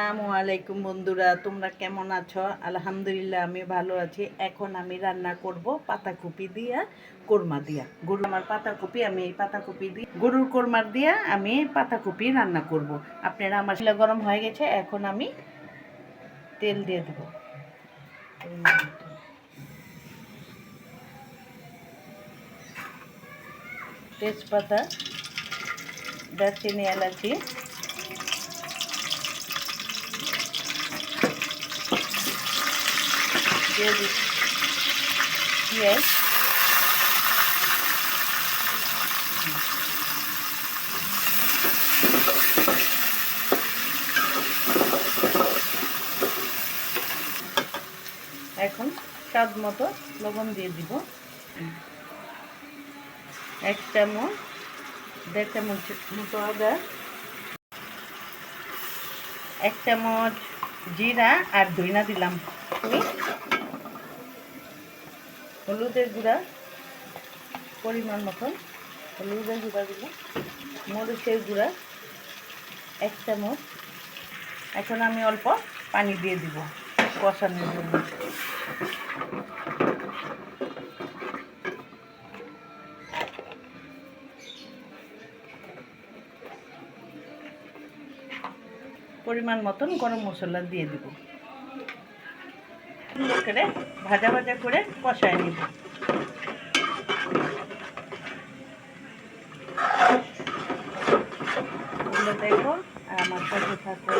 আসসালামু আলাইকুম বন্ধুরা, তোমরা কেমন আছো? আলহামদুলিল্লাহ, আমি ভালো আছি। এখন আমি রান্না করব পাতাকপি দিয়া, কোরমা দিয়া। গরু আমার পাতাকপি, আমি এই পাতাকপি দিয়ে গরুর কোরমার দিয়া আমি পাতাকপি রান্না করব। আপনারা আমার শিলা গরম হয়ে গেছে, এখন আমি তেল দিয়ে দেবো। তেজপাতা, দারচিনি, এলাচি দিয়ে দিচ্ছি পেঁয়াজ এখন স্বাদ মতো লবণ দিয়ে দিব। এক চামচ, দেড় চামচ মতো আদা, এক চামচ জিরা আর ধইনা দিলাম। হলুদের গুঁড়া পরিমাণ মতন। হলুদের গুঁড়া দিলাম। মরিচের গুঁড়া এক চামচ। এখন আমি অল্প পানি দিয়ে দিব কষানোর জন্য। পরিমাণ মতন গরম মশলা দিয়ে দিব। সুন্দর করে ভাজা ভাজা করে কষায় নিব। দেখো আর আমার সাথে থাকো।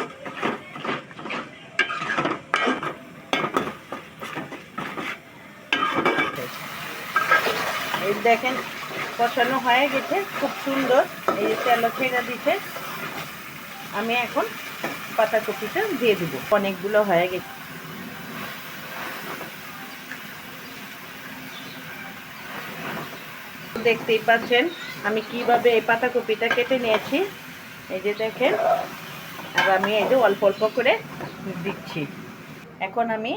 এই দেখেন, কষানো হয়ে গেছে, খুব সুন্দর। এই তেল ছেড়ে দিচ্ছে আমি এখন পাতাকপিটা দিয়ে দেবো। অনেকগুলো হয়ে গেছে। দেখতেই পাচ্ছেন আমি কীভাবে এই পাতাকপিটা কেটে নিয়েছি। এই যে দেখেন আর আমি এই যে অল্প অল্প করে দিচ্ছি। এখন আমি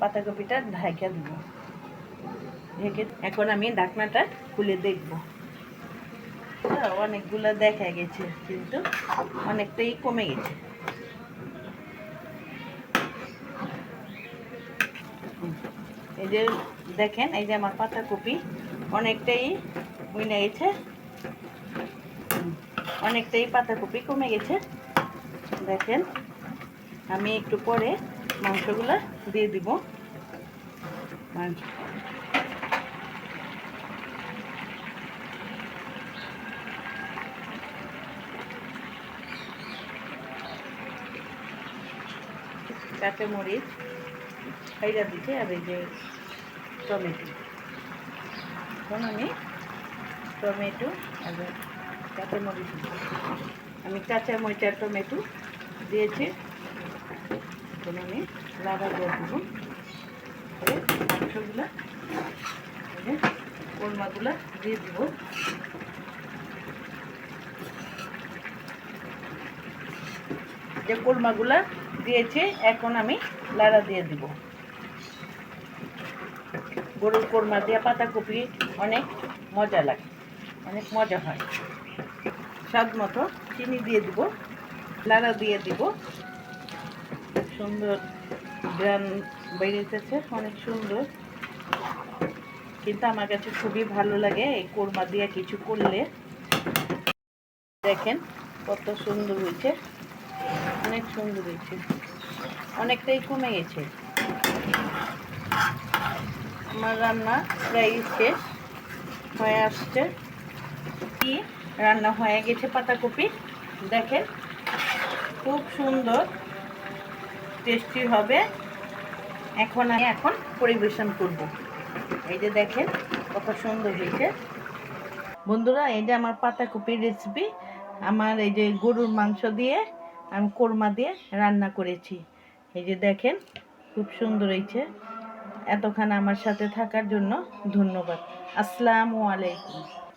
পাতাকপিটা ঢাকা দেবো। ঢেকে এখন আমি ঢাকনাটা খুলে দেখব। হ্যাঁ, অনেকগুলো দেখা গেছে কিন্তু অনেকটাই কমে গেছে। এই যে দেখেন এই যে আমার পাতাকপি অনেকটাই মিলে গেছে। অনেকটাই পাতাকপি কমে গেছে। দেখেন, আমি একটু পরে মাংসগুলো দিয়ে দিব। মাংস কাঁচা মরিচ খাইরা দিচ্ছে আর এই যে টমেটো। এখন আমি টমেটো আর কাঁচা মরিচ আমি কাঁচা মরিচ আর টমেটো দিয়েছি। এখন আমি লাড়া দিয়ে দেবো। মাংসগুলো কোরমাগুলো দিয়ে দিব। যে কোরমাগুলা দিয়েছি এখন আমি লাড়া দিয়ে দিব। গরুর কোরমা দিয়ে পাতাকপি অনেক মজা লাগে। অনেক মজা হয়। স্বাদ মতো চিনি দিয়ে দিব, লাড়া দিয়ে দিব। সুন্দর গ্রান বেরিয়েছে, অনেক সুন্দর। কিন্তু আমার কাছে খুবই ভালো লাগে এই কোরমা দিয়ে কিছু করলে। দেখেন কত সুন্দর হয়েছে, অনেক সুন্দর হয়েছে। অনেকটাই কমে গেছে। আমার রান্না প্রায় শেষ, হয়ে আসছে। রান্না হয়ে গেছে পাতাকপি। দেখেন, খুব সুন্দর টেস্টি হবে। এখন আমি এখন পরিবেশন করব। এই যে দেখেন, কত সুন্দর হয়েছে। বন্ধুরা, এই যে আমার পাতাকপির রেসিপি আমার এই যে গরুর মাংস দিয়ে আমি কোরমা দিয়ে রান্না করেছি। এই যে দেখেন, খুব সুন্দর হয়েছে। এতক্ষণ আমার সাথে থাকার জন্য ধন্যবাদ। আসসালামু আলাইকুম।